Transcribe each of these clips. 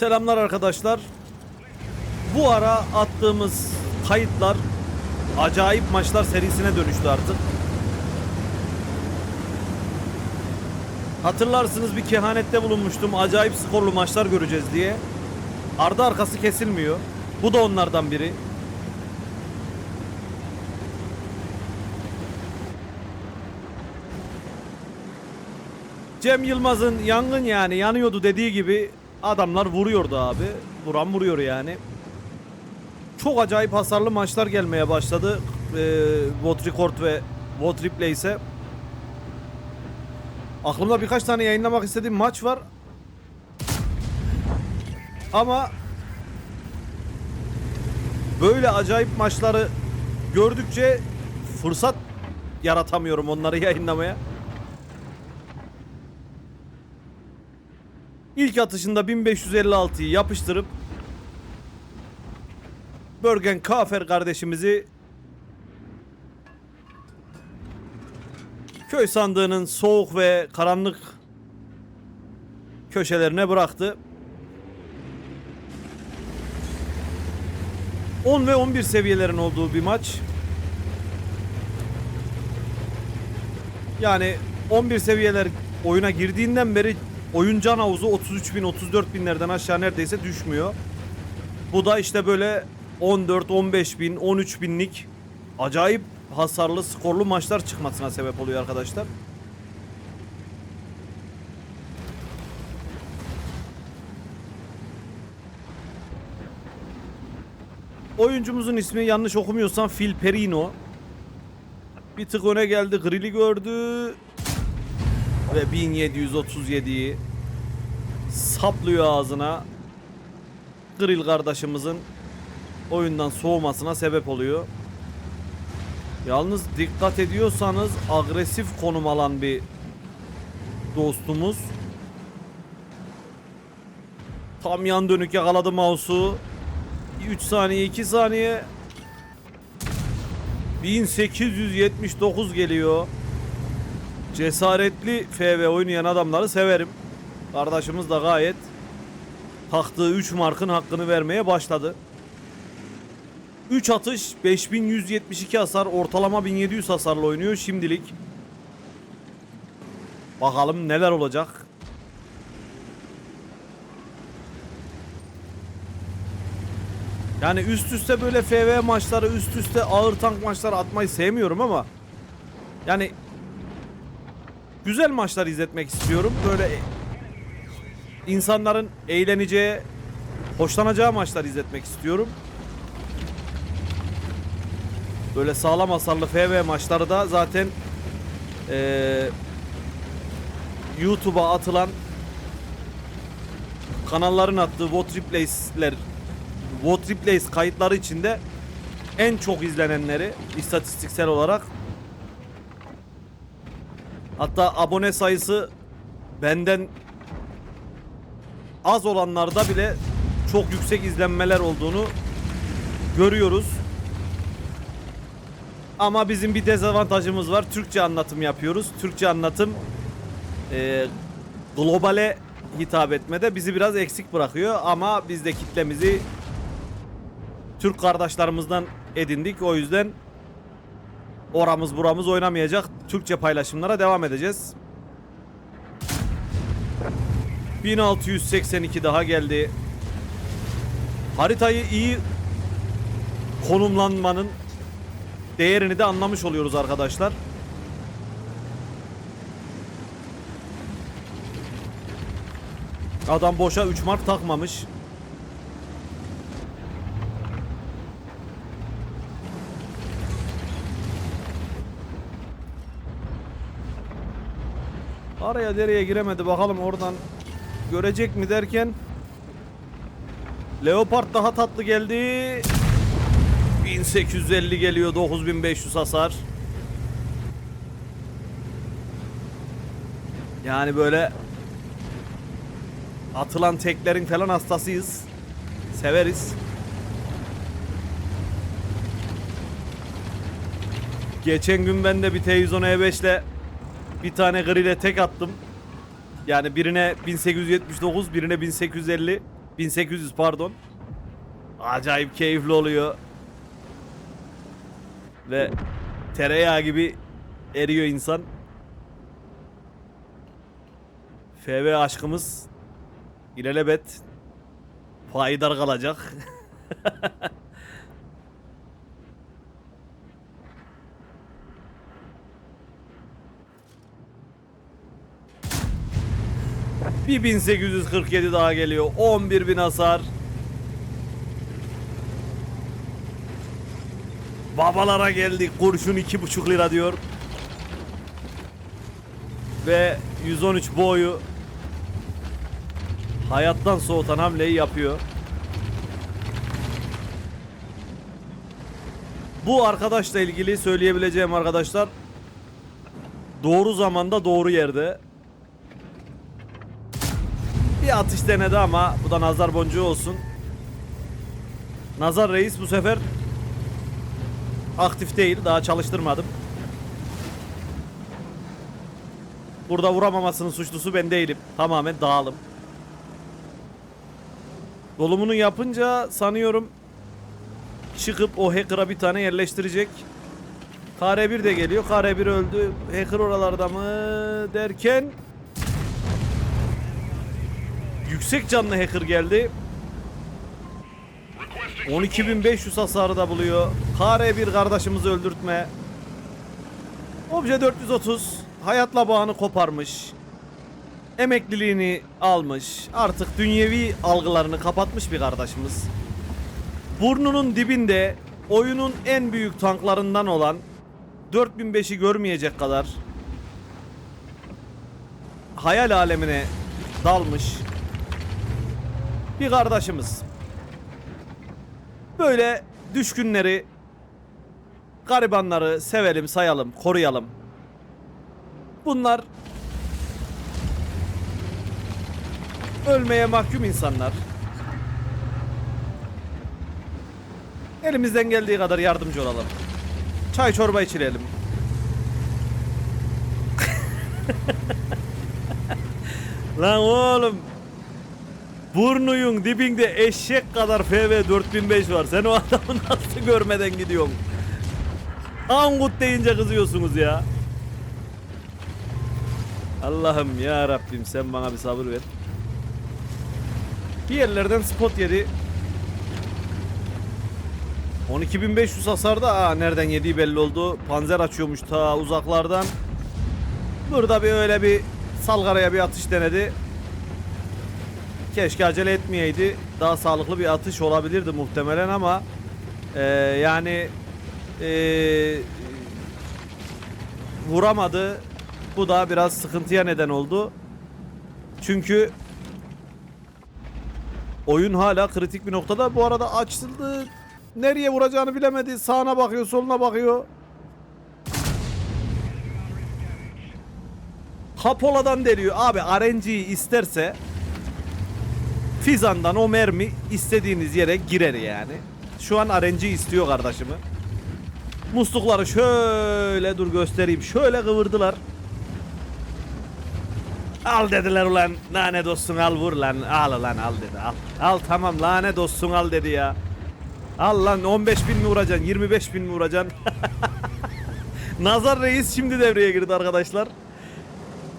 Selamlar arkadaşlar. Bu ara attığımız kayıtlar acayip maçlar serisine dönüştü artık. Hatırlarsınız bir kehanette bulunmuştum. Acayip skorlu maçlar göreceğiz diye. Ardı arkası kesilmiyor. Bu da onlardan biri. Cem Yılmaz'ın yangın yani yanıyordu dediği gibi adamlar vuruyordu abi. Vuran vuruyor yani. Çok acayip hasarlı maçlar gelmeye başladı. Ee, Record ve Vot Replay ise. Aklımda birkaç tane yayınlamak istediğim maç var. Ama böyle acayip maçları gördükçe fırsat yaratamıyorum onları yayınlamaya. İlk atışında 1556'yı yapıştırıp Börgen Kafer kardeşimizi köy sandığının soğuk ve karanlık köşelerine bıraktı. 10 ve 11 seviyelerin olduğu bir maç. Yani 11 seviyeler oyuna girdiğinden beri oyun can havuzu 33 bin 34 binlerden aşağı neredeyse düşmüyor. Bu da işte böyle 14 15 bin 13 binlik acayip hasarlı skorlu maçlar çıkmasına sebep oluyor arkadaşlar. Oyuncumuzun ismi yanlış okumuyorsam Phil Perino. Bir tık öne geldi. Grill'i gördü. Ve 1737'yi saplıyor ağzına. Grill kardeşimizin oyundan soğumasına sebep oluyor. Yalnız dikkat ediyorsanız agresif konum alan bir dostumuz. Tam yan dönük yakaladı mouse'u. 3 saniye 2 saniye 1879 geliyor. Cesaretli FV oynayan adamları severim. Kardeşimiz da gayet taktığı 3 markın hakkını vermeye başladı. 3 atış 5172 hasar ortalama 1700 hasarla oynuyor şimdilik. Bakalım neler olacak. Yani üst üste böyle FV maçları üst üste ağır tank maçları atmayı sevmiyorum ama yani güzel maçlar izletmek istiyorum. Böyle insanların eğleneceği, hoşlanacağı maçlar izletmek istiyorum. Böyle sağlam hasarlı FV maçları da zaten eee, YouTube'a atılan kanalların attığı What Replays'ler What Replays kayıtları içinde en çok izlenenleri istatistiksel olarak hatta abone sayısı benden az olanlarda bile çok yüksek izlenmeler olduğunu görüyoruz. Ama bizim bir dezavantajımız var. Türkçe anlatım yapıyoruz. Türkçe anlatım e, globale hitap etmede bizi biraz eksik bırakıyor. Ama biz de kitlemizi Türk kardeşlerimizden edindik. O yüzden oramız buramız oynamayacak. Türkçe paylaşımlara devam edeceğiz. 1682 daha geldi. Haritayı iyi konumlanmanın değerini de anlamış oluyoruz arkadaşlar. Adam boşa 3 mark takmamış. Araya dereye giremedi bakalım oradan görecek mi derken Leopard daha tatlı geldi. 1850 geliyor 9500 hasar. Yani böyle atılan teklerin falan hastasıyız. Severiz. Geçen gün ben de bir T110 E5 ile bir tane grille tek attım. Yani birine 1879, birine 1850. 1800 pardon. Acayip keyifli oluyor. Ve tereyağı gibi eriyor insan. FV aşkımız ilelebet payidar kalacak. Bir 1847 daha geliyor. 11 bin hasar. Babalara geldik. Kurşun 2,5 lira diyor. Ve 113 boyu hayattan soğutan hamleyi yapıyor. Bu arkadaşla ilgili söyleyebileceğim arkadaşlar doğru zamanda doğru yerde. Bir atış denedi ama bu da nazar boncuğu olsun. Nazar Reis bu sefer aktif değil. Daha çalıştırmadım. Burada vuramamasının suçlusu ben değilim. Tamamen dağılım. Dolumunu yapınca sanıyorum çıkıp o hacker'a bir tane yerleştirecek. KR1 de geliyor. KR1 öldü. Hacker oralarda mı derken yüksek canlı hacker geldi. 12500 hasarı da buluyor. KR1 kardeşimizi öldürtme. Obje 430 hayatla bağını koparmış. Emekliliğini almış. Artık dünyevi algılarını kapatmış bir kardeşimiz. Burnunun dibinde oyunun en büyük tanklarından olan 4005'i görmeyecek kadar hayal alemine dalmış bir kardeşimiz. Böyle düşkünleri, garibanları sevelim, sayalım, koruyalım. Bunlar ölmeye mahkum insanlar. Elimizden geldiği kadar yardımcı olalım. Çay çorba içirelim. Lan oğlum. Burnuyun dibinde eşek kadar FV 4005 var. Sen o adamı nasıl görmeden gidiyorsun? Angut deyince kızıyorsunuz ya. Allah'ım ya Rabbim sen bana bir sabır ver. Bir yerlerden spot yedi. 12500 hasarda aa nereden yediği belli oldu. Panzer açıyormuş ta uzaklardan. Burada bir öyle bir salgaraya bir atış denedi. Keşke acele etmeyeydi. Daha sağlıklı bir atış olabilirdi muhtemelen ama eee, yani eee, vuramadı. Bu da biraz sıkıntıya neden oldu. Çünkü oyun hala kritik bir noktada. Bu arada açıldı. Nereye vuracağını bilemedi. Sağına bakıyor, soluna bakıyor. Hapola'dan deliyor. Abi RNG'yi isterse Fizan'dan o mermi istediğiniz yere girer yani. Şu an RNG istiyor kardeşimi. Muslukları şöyle dur göstereyim. Şöyle kıvırdılar. Al dediler ulan lanet olsun al vur lan al lan al dedi al. Al tamam lanet olsun al dedi ya. Al lan 15 bin mi vuracaksın 25 bin mi vuracaksın? Nazar Reis şimdi devreye girdi arkadaşlar.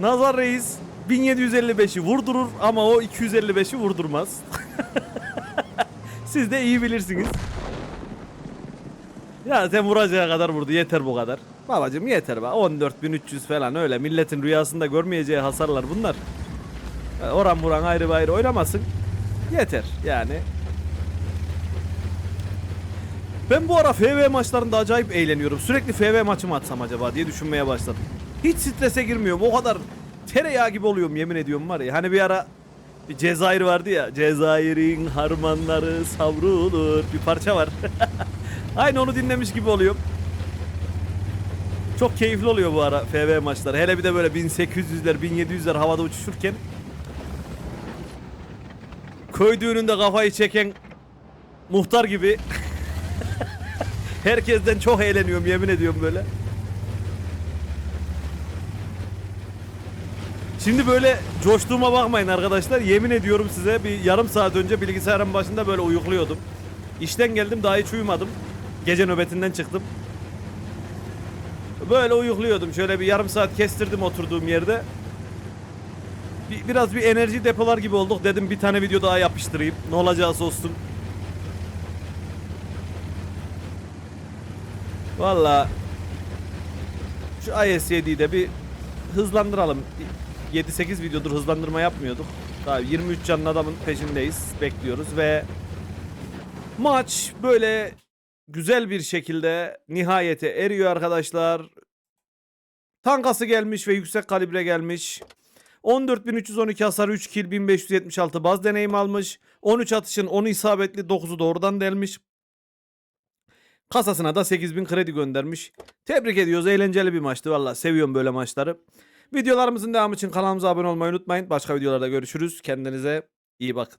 Nazar Reis 1755'i vurdurur ama o 255'i vurdurmaz. Siz de iyi bilirsiniz. Ya sen vuracağı kadar vurdu yeter bu kadar. Babacım yeter be 14300 falan öyle milletin rüyasında görmeyeceği hasarlar bunlar. Oran buran ayrı ayrı oynamasın. Yeter yani. Ben bu ara FV maçlarında acayip eğleniyorum. Sürekli FV maçı mı atsam acaba diye düşünmeye başladım. Hiç strese girmiyorum. O kadar tereyağı gibi oluyorum yemin ediyorum var ya. Hani bir ara bir Cezayir vardı ya. Cezayir'in harmanları savrulur. Bir parça var. Aynı onu dinlemiş gibi oluyorum. Çok keyifli oluyor bu ara FV maçları. Hele bir de böyle 1800'ler 1700'ler havada uçuşurken köy düğününde kafayı çeken muhtar gibi herkesten çok eğleniyorum yemin ediyorum böyle. Şimdi böyle coştuğuma bakmayın arkadaşlar. Yemin ediyorum size bir yarım saat önce bilgisayarın başında böyle uyukluyordum. İşten geldim daha hiç uyumadım. Gece nöbetinden çıktım. Böyle uyukluyordum. Şöyle bir yarım saat kestirdim oturduğum yerde. Bir, biraz bir enerji depolar gibi olduk. Dedim bir tane video daha yapıştırayım. Ne olacaksa olsun. Valla şu IS7'yi de bir hızlandıralım. 7-8 videodur hızlandırma yapmıyorduk. Daha 23 canlı adamın peşindeyiz. Bekliyoruz ve maç böyle güzel bir şekilde nihayete eriyor arkadaşlar. Tankası gelmiş ve yüksek kalibre gelmiş. 14.312 hasar 3 kill 1576 baz deneyim almış. 13 atışın 10'u isabetli 9'u doğrudan delmiş. Kasasına da 8000 kredi göndermiş. Tebrik ediyoruz. Eğlenceli bir maçtı. Valla seviyorum böyle maçları. Videolarımızın devamı için kanalımıza abone olmayı unutmayın. Başka videolarda görüşürüz. Kendinize iyi bakın.